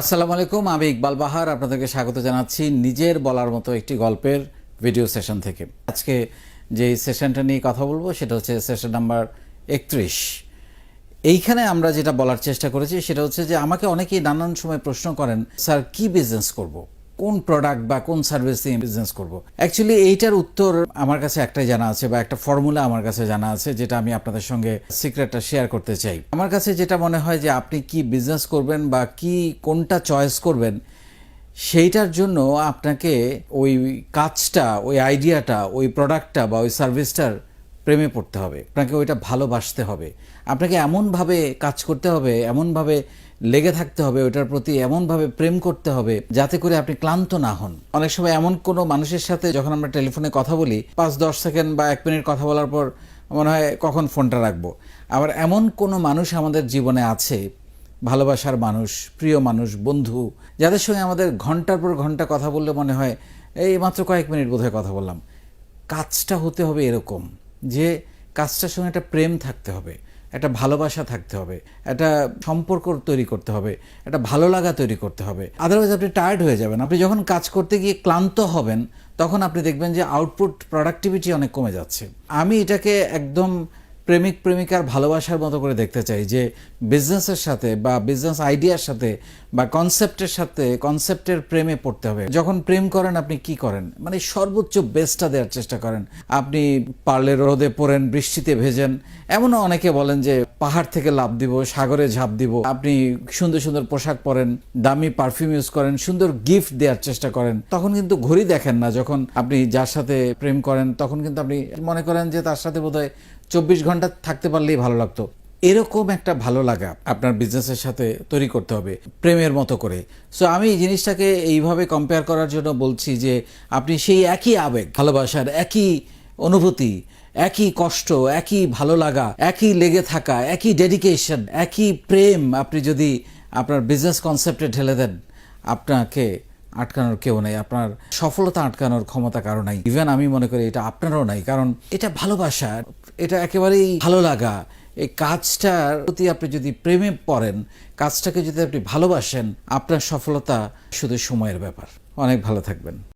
আসসালামু আলাইকুম, আমি ইকবাল বাহার। আপনাদেরকে স্বাগত জানাচ্ছি নিজের বলার মতো একটি গল্পের ভিডিও সেশন থেকে। আজকে যে সেশনটা নিয়ে কথা বলব, সেটা হচ্ছে সেশন নাম্বার একত্রিশ। এইখানে আমরা যেটা বলার চেষ্টা করেছি, সেটা হচ্ছে যে আমাকে অনেকেই নানান সময় প্রশ্ন করেন, স্যার, কি বিজনেস করব। কোন প্রোডাক্ট বা কোন সার্ভিস দিয়ে বিজনেস করব? অ্যাকচুয়ালি এইটার উত্তর আমার কাছে একটাই জানা আছে বা একটা ফর্মুলা আমার কাছে জানা আছে যেটা আমি আপনাদের সঙ্গে সিক্রেটটা শেয়ার করতে চাই। আমার কাছে যেটা মনে হয় যে আপনি কি বিজনেস করবেন বা কি কোনটা চয়েস করবেন, সেইটার জন্য আপনাকে ওই কাজটা, ওই আইডিয়াটা ওই প্রোডাক্টটা বা ওই সার্ভিসটার প্রেমে পড়তে হবে। আপনাকে ওইটা ভালোবাসতে হবে। আপনাকে এমনভাবে কাজ করতে হবে, এমনভাবে লেগে থাকতে হবে ওইটার প্রতি এমনভাবে প্রেম করতে হবে যাতে করে আপনি ক্লান্ত না হন। অনেক সময় এমন কোনো মানুষের সাথে যখন আমরা টেলিফোনে কথা বলি, পাঁচ, দশ সেকেন্ড বা এক মিনিট কথা বলার পর মনে হয় কখন ফোনটা রাখব। আবার এমন কোনো মানুষ আমাদের জীবনে আছে, ভালোবাসার মানুষ, প্রিয় মানুষ, বন্ধু, যাদের সঙ্গে আমাদের ঘণ্টার পর ঘণ্টা কথা বললে মনে হয়, এই মাত্র কয়েক মিনিট বোধহয় কথা বললাম। কাজটা হতে হবে এরকম যে কাজটার সঙ্গে একটা প্রেম থাকতে হবে। একটা ভালোবাসা থাকতে হবে, একটা সম্পর্ক তৈরি করতে হবে, একটা ভালো লাগা তৈরি করতে হবে। আদারওয়াইজ আপনি টায়ার্ড হয়ে যাবেন। আপনি যখন কাজ করতে গিয়ে ক্লান্ত হবেন, তখন আপনি দেখবেন যে আউটপুট প্রোডাক্টিভিটি অনেক কমে যাচ্ছে। আমি এটাকে একদম প্রেমিক, প্রেমিকার ভালোবাসার মতো করে দেখতে চাই যে বিজনেসের সাথে বা বিজনেস আইডিয়ার সাথে বা কনসেপ্টের সাথে কনসেপ্টের প্রেমে পড়তে হবে। যখন প্রেম করেন, আপনি কি করেন? মানে সর্বোচ্চ বেস্টটা দেওয়ার চেষ্টা করেন। আপনি পারলে রোদে পড়েন, বৃষ্টিতে ভেজেন। এমনও অনেকে বলেন যে পাহাড় থেকে লাভ দিব, সাগরে ঝাঁপ দিব। আপনি সুন্দর সুন্দর পোশাক পরেন, দামি পারফিউম ইউজ করেন, সুন্দর গিফট দেওয়ার চেষ্টা করেন। তখন কিন্তু ঘড়ি দেখেন না যখন আপনি যার সাথে প্রেম করেন, তখন কিন্তু আপনি মনে করেন যে তার সাথে বোধহয় চব্বিশ ঘণ্টা থাকতে পারলেই ভালো লাগতো। এরকম একটা ভালো লাগা আপনার বিজনেসের সাথে তৈরি করতে হবে, প্রেমের মতো করে। সো আমি এই জিনিসটাকে এইভাবে কম্পেয়ার করার জন্য বলছি যে, আপনি সেই একই আবেগ, ভালোবাসার একই অনুভূতি, একই কষ্ট, একই ভালো লাগা, একই লেগে থাকা, একই ডেডিকেশন একই প্রেম আপনি যদি আপনার বিজনেস কনসেপ্টে ঢেলে দেন, আপনাকে আটকানোর কেউ নেই, আপনার সফলতা আটকানোর ক্ষমতা কারও নাই। ইভেন আমি মনে করি এটা আপনারও নাই, কারণ এটা ভালোবাসা এটা একেবারেই ভালো লাগা। এই কাজটার প্রতি আপনি যদি প্রেমে পড়েন, কাজটাকে যদি আপনি ভালোবাসেন, আপনার সফলতা শুধু সময়ের ব্যাপার। অনেক ভালো থাকবেন।